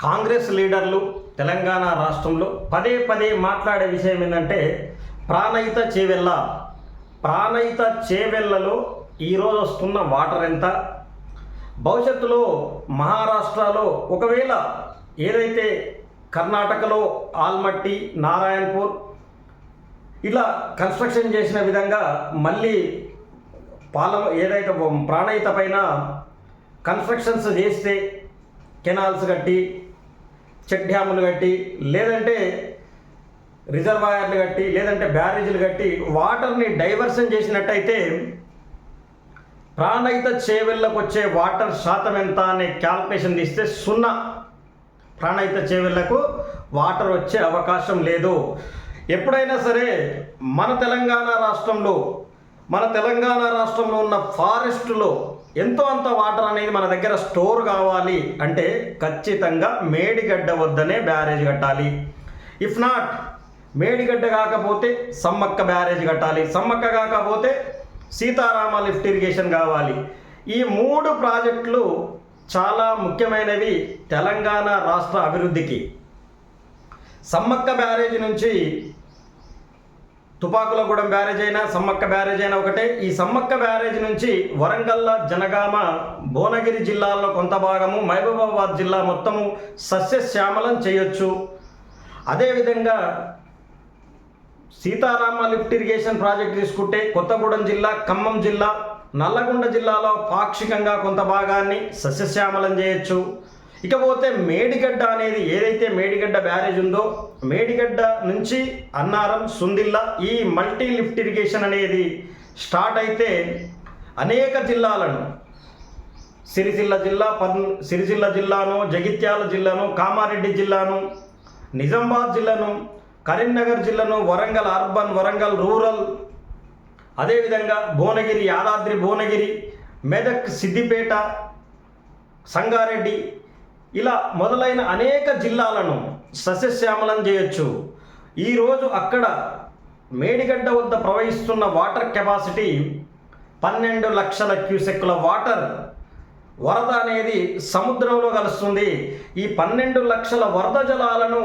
కాంగ్రెస్ లీడర్లు తెలంగాణ రాష్ట్రంలో పదే పదే మాట్లాడే విషయం ఏంటంటే ప్రాణహిత చేవెళ్ళ. ప్రాణహిత చేవెళ్ళలో ఈరోజు వస్తున్న వాటర్ ఎంత? భవిష్యత్తులో మహారాష్ట్రలో ఒకవేళ ఏదైతే కర్ణాటకలో ఆల్మట్టి నారాయణపూర్ ఇలా కన్స్ట్రక్షన్ చేసిన విధంగా మళ్ళీ పాల ఏదైతే ప్రాణహిత పైన కన్స్ట్రక్షన్స్ చేస్తే కెనాల్స్ కట్టి చెక్ డ్యాములు కట్టి లేదంటే రిజర్వాయర్లు కట్టి లేదంటే బ్యారేజీలు కట్టి వాటర్ని డైవర్షన్ చేసినట్టయితే ప్రాణహిత చేవెళ్ళకు వచ్చే వాటర్ శాతం ఎంత అనే క్యాల్కులేషన్ తీస్తే సున్నా. ప్రాణహిత చేవెళ్ళకు వాటర్ వచ్చే అవకాశం లేదు. ఎప్పుడైనా సరే మన తెలంగాణ రాష్ట్రంలో మన తెలంగాణ రాష్ట్రంలో ఉన్న ఫారెస్ట్లో ఎంతో అంత వాటర్ అనేది మన దగ్గర స్టోర్ కావాలి అంటే ఖచ్చితంగా మేడిగడ్డ వద్దనే బ్యారేజ్ కట్టాలి. ఇఫ్ నాట్ మేడిగడ్డ కాకపోతే సమ్మక్క బ్యారేజ్ కట్టాలి. సమ్మక్క కాకపోతే సీతారామ లిఫ్ట్ ఇరిగేషన్ కావాలి. ఈ మూడు ప్రాజెక్టులు చాలా ముఖ్యమైనవి తెలంగాణ రాష్ట్ర అభివృద్ధికి. సమ్మక్క బ్యారేజ్ నుంచి తుపాకులగూడెం బ్యారేజ్ అయినా సమ్మక్క బ్యారేజ్ అయినా ఒకటే. ఈ సమ్మక్క బ్యారేజ్ నుంచి వరంగల్ జనగామ భువనగిరి జిల్లాల్లో కొంత భాగము మహబూబాబాద్ జిల్లా మొత్తము సస్యశ్యామలం చేయొచ్చు. అదేవిధంగా సీతారామ లిఫ్ట్ ఇరిగేషన్ ప్రాజెక్ట్ తీసుకుంటే కొత్తగూడెం జిల్లా ఖమ్మం జిల్లా నల్లగొండ జిల్లాలో పాక్షికంగా కొంత భాగాన్ని సస్యశ్యామలం చేయొచ్చు. ఇకపోతే మేడిగడ్డ అనేది ఏదైతే మేడిగడ్డ బ్యారేజ్ ఉందో మేడిగడ్డ నుంచి అన్నారం సుందిల్ల ఈ మల్టీ లిఫ్ట్ ఇరిగేషన్ అనేది స్టార్ట్ అయితే అనేక జిల్లాలను సిరిసిల్ల జిల్లా పద్ సిరిసిల్ల జిల్లాను జగిత్యాల జిల్లాను కామారెడ్డి జిల్లాను నిజామాబాద్ జిల్లాను కరీంనగర్ జిల్లాను వరంగల్ అర్బన్ వరంగల్ రూరల్ అదేవిధంగా భువనగిరి యాదాద్రి భువనగిరి మెదక్ సిద్దిపేట సంగారెడ్డి ఇలా మొదలైన అనేక జిల్లాలను సస్యశ్యామలం చేయొచ్చు. ఈరోజు అక్కడ మేడిగడ్డ వద్ద ప్రవహిస్తున్న వాటర్ కెపాసిటీ పన్నెండు లక్షల క్యూసెక్కుల వాటర్ వరద అనేది సముద్రంలో కలుస్తుంది. ఈ పన్నెండు లక్షల వరద జలాలను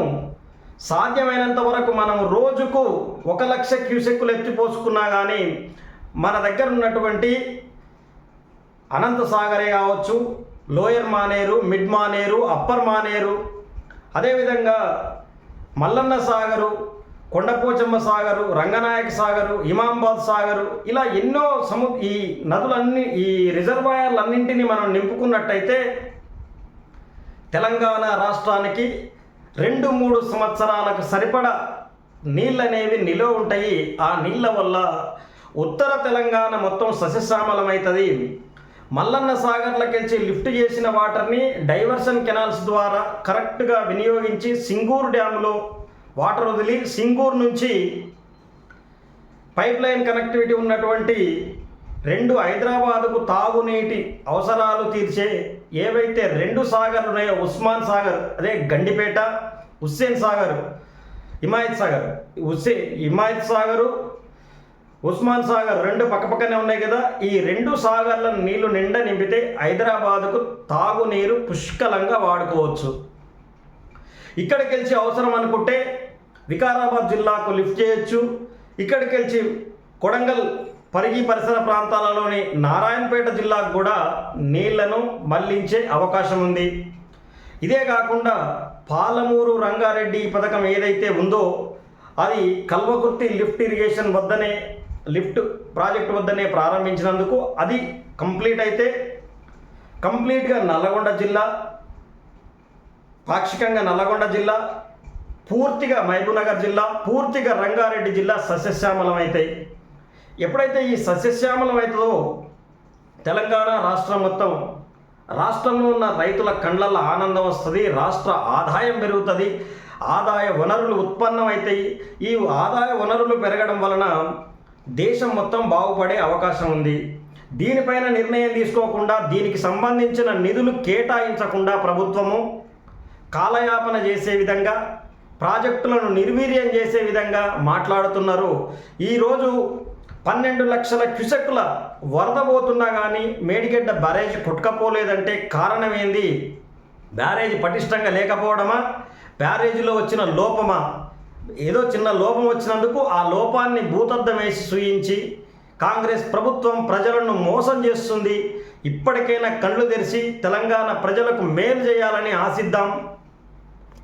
సాధ్యమైనంత వరకు మనం రోజుకు ఒక లక్ష క్యూసెక్కులు ఎత్తిపోసుకున్నా కానీ మన దగ్గర ఉన్నటువంటి అనంత సాగరే కావచ్చు lower Maneru mid Maneru upper Maneru. అదేవిధంగా మల్లన్న సాగరు కొండపోచమ్మ సాగరు రంగనాయక సాగరు ఇమాంబాద్ సాగరు ఇలా ఎన్నో సము ఈ నదులన్నీ ఈ రిజర్వాయర్లన్నింటినీ మనం నింపుకున్నట్టయితే తెలంగాణ రాష్ట్రానికి రెండు మూడు సంవత్సరాలకు సరిపడా నీళ్ళు అనేవి నిలువ ఉంటాయి. ఆ నీళ్ళ వల్ల ఉత్తర తెలంగాణ మొత్తం సస్యశ్యామలమవుతుంది. మల్లన్న సాగర్లకెళ్ళి లిఫ్ట్ చేసిన వాటర్ని డైవర్షన్ కెనాల్స్ ద్వారా కరెక్ట్గా వినియోగించి సింగూరు డ్యామ్లో వాటర్ వదిలి సింగూరు నుంచి పైప్ లైన్ కనెక్టివిటీ ఉన్నటువంటి రెండు హైదరాబాదుకు తాగునీటి అవసరాలు తీర్చే ఏవైతే రెండు సాగర్లు ఉన్నాయో ఉస్మాన్ సాగర్ అదే గండిపేట హుస్సేన్ సాగర్ హిమాయత్ సాగర్ హుస్సే హిమాయత్ సాగరు ఉస్మాన్ సాగర్ రెండు పక్కపక్కనే ఉన్నాయి కదా. ఈ రెండు సాగర్ల నీళ్ళు నిండా నింపితే హైదరాబాదుకు తాగునీరు పుష్కలంగా వాడుకోవచ్చు. ఇక్కడికెళ్ళి అవసరం అనుకుంటే వికారాబాద్ జిల్లాకు లిఫ్ట్ చేయొచ్చు. ఇక్కడికెళ్ళి కొడంగల్ పరిగి పరిసర ప్రాంతాలలోని నారాయణపేట జిల్లాకు కూడా నీళ్ళను మళ్ళించే అవకాశం ఉంది. ఇదే కాకుండా పాలమూరు రంగారెడ్డి ఈ పథకం ఏదైతే ఉందో అది కల్వకుర్తి లిఫ్ట్ ఇరిగేషన్ వద్దనే లిఫ్ట్ ప్రాజెక్ట్ వద్దనే ప్రారంభించినందుకు అది కంప్లీట్ అయితే కంప్లీట్గా నల్లగొండ జిల్లా పాక్షికంగా నల్లగొండ జిల్లా పూర్తిగా మహబూబ్నగర్ జిల్లా పూర్తిగా రంగారెడ్డి జిల్లా సస్యశ్యామలం అవుతాయి ఎప్పుడైతే ఈ సస్యశ్యామలం అవుతుందో తెలంగాణ రాష్ట్రం మొత్తం రాష్ట్రంలో ఉన్న రైతుల కళ్ళల్లో ఆనందం వస్తుంది రాష్ట్ర ఆదాయం పెరుగుతుంది ఆదాయ వనరులు ఉత్పన్నం అవుతాయి ఈ ఆదాయ వనరులు పెరగడం వలన దేశం మొత్తం బాగుపడే అవకాశం ఉంది. దీనిపైన నిర్ణయం తీసుకోకుండా దీనికి సంబంధించిన నిధులు కేటాయించకుండా ప్రభుత్వము కాలయాపన చేసే విధంగా ప్రాజెక్టులను నిర్వీర్యం చేసే విధంగా మాట్లాడుతున్నారు. ఈరోజు పన్నెండు లక్షల క్యుసెక్కుల వరద పోతున్నా కానీ మేడిగడ్డ బ్యారేజ్ కొట్టుకపోలేదంటే కారణం ఏంది? బ్యారేజ్ పటిష్టంగా లేకపోవడమా? బ్యారేజీలో వచ్చిన లోపమా? ఏదో చిన్న లోపం వచ్చినందుకు ఆ లోపాన్ని భూతద్దం వేసి సూయించి కాంగ్రెస్ ప్రభుత్వం ప్రజలను మోసం చేస్తుంది. ఇప్పటికైనా కళ్ళు తెరిచి తెలంగాణ ప్రజలకు మేలు చేయాలని ఆశిద్దాం.